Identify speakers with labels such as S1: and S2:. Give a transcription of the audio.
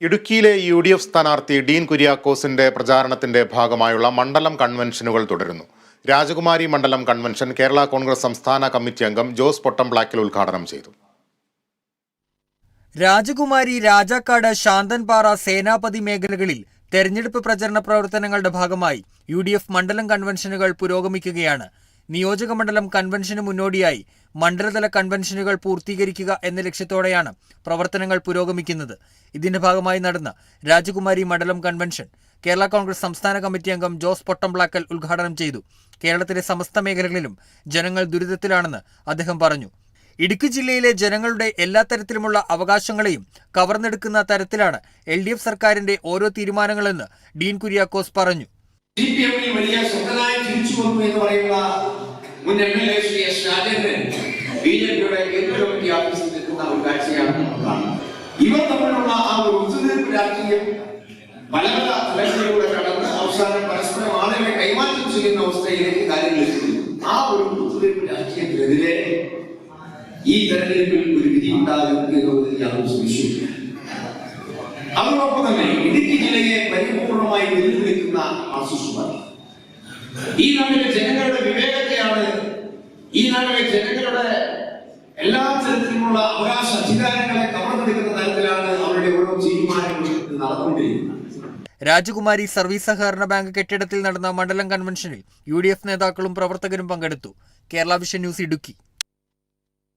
S1: ഇടുക്കിയിലെ U D F സ്ഥാനാർത്ഥി ഡീൻ കുര്യാക്കോസിന്റെ പ്രചാരണത്തിന്റെ ഭാഗമായുള്ള മണ്ഡലം കൺവെൻഷനുകൾ തുടരുന്നു. രാജകുമാരി മണ്ഡലം കൺവെൻഷൻ കേരള കോൺഗ്രസ് സംസ്ഥാന കമ്മിറ്റി അംഗം ജോസ് പൊട്ടംപ്ലാക്കിൽ ഉദ്ഘാടനം ചെയ്തു.
S2: രാജകുമാരി രാജാക്കാട് ശാന്തൻപാറ സേനാപതി മേഖലകളിൽ തെരഞ്ഞെടുപ്പ് പ്രചരണ പ്രവർത്തനങ്ങളുടെ ഭാഗമായി യു മണ്ഡലം കൺവെൻഷനുകൾ പുരോഗമിക്കുകയാണ്. നിയോജക മണ്ഡലം കൺവെൻഷന് മുന്നോടിയായി മണ്ഡലതല കൺവെൻഷനുകൾ പൂർത്തീകരിക്കുക എന്ന ലക്ഷ്യത്തോടെയാണ് പ്രവർത്തനങ്ങൾ പുരോഗമിക്കുന്നത്. ഇതിന്റെ ഭാഗമായി നടന്ന രാജകുമാരി മണ്ഡലം കൺവെൻഷൻ കേരള കോൺഗ്രസ് സംസ്ഥാന കമ്മിറ്റി അംഗം ജോസ് പൊട്ടംപ്ലാക്കൽ ഉദ്ഘാടനം ചെയ്തു. കേരളത്തിലെ സമസ്ത മേഖലകളിലും ജനങ്ങൾ ദുരിതത്തിലാണെന്ന് അദ്ദേഹം പറഞ്ഞു. ഇടുക്കി ജില്ലയിലെ ജനങ്ങളുടെ എല്ലാ തരത്തിലുമുള്ള അവകാശങ്ങളെയും കവർന്നെടുക്കുന്ന തരത്തിലാണ് എൽ ഡി എഫ് സർക്കാരിന്റെ ഓരോ തീരുമാനങ്ങളെന്ന് ഡീൻ കുര്യാക്കോസ് പറഞ്ഞു.
S3: മുൻ M L A Shri S Rajendran B J പിയുടെ കേന്ദ്ര കമ്മിറ്റി നിൽക്കുന്ന ഒരു കാഴ്ചയാണ് ഇവർ തമ്മിലുള്ള ആ ഒരു ഒത്തുതീർപ്പ് രാഷ്ട്രീയം പല പല തലങ്ങളിലൂടെ കടന്ന് അവസാനം പരസ്പരം ആളുകളെ കൈമാറ്റം ചെയ്യുന്ന അവസ്ഥയിലേക്ക് കാര്യങ്ങൾ എത്തുന്നു ആ ഒരു ഒത്തുതീർപ്പ് രാഷ്ട്രീയത്തിനെതിരെ ഈ തെരഞ്ഞെടുപ്പിൽ ഒരു വിധി ഉണ്ടാകും എന്നുള്ളതിൽ യാതൊരു സംശയമില്ല അതോടൊപ്പം തന്നെ ഇടുക്കി ജില്ലയെ പരിപൂർണമായി വെല്ലുവിളിക്കുന്ന മാർക്സിസ്റ്റ് ഈ നാട്ടിലെ ജനങ്ങളുടെ വിവേകത്തെയാണ് ഈ നാട്ടിലെ ജനങ്ങളുടെ എല്ലാ തരത്തിലുമുള്ള അവകാശ അധികാരങ്ങളെ കവർന്നെടുക്കുന്ന തരത്തിലാണ് അവരുടെ ഓരോ തീരുമാനങ്ങളും നടന്നുകൊണ്ടിരിക്കുന്നത്.
S2: രാജകുമാരി സർവീസ് സഹകരണ ബാങ്ക് കെട്ടിടത്തിൽ നടന്ന മണ്ഡലം കൺവെൻഷനിൽ യു നേതാക്കളും പ്രവർത്തകരും പങ്കെടുത്തു. Kerala vision news Idukki.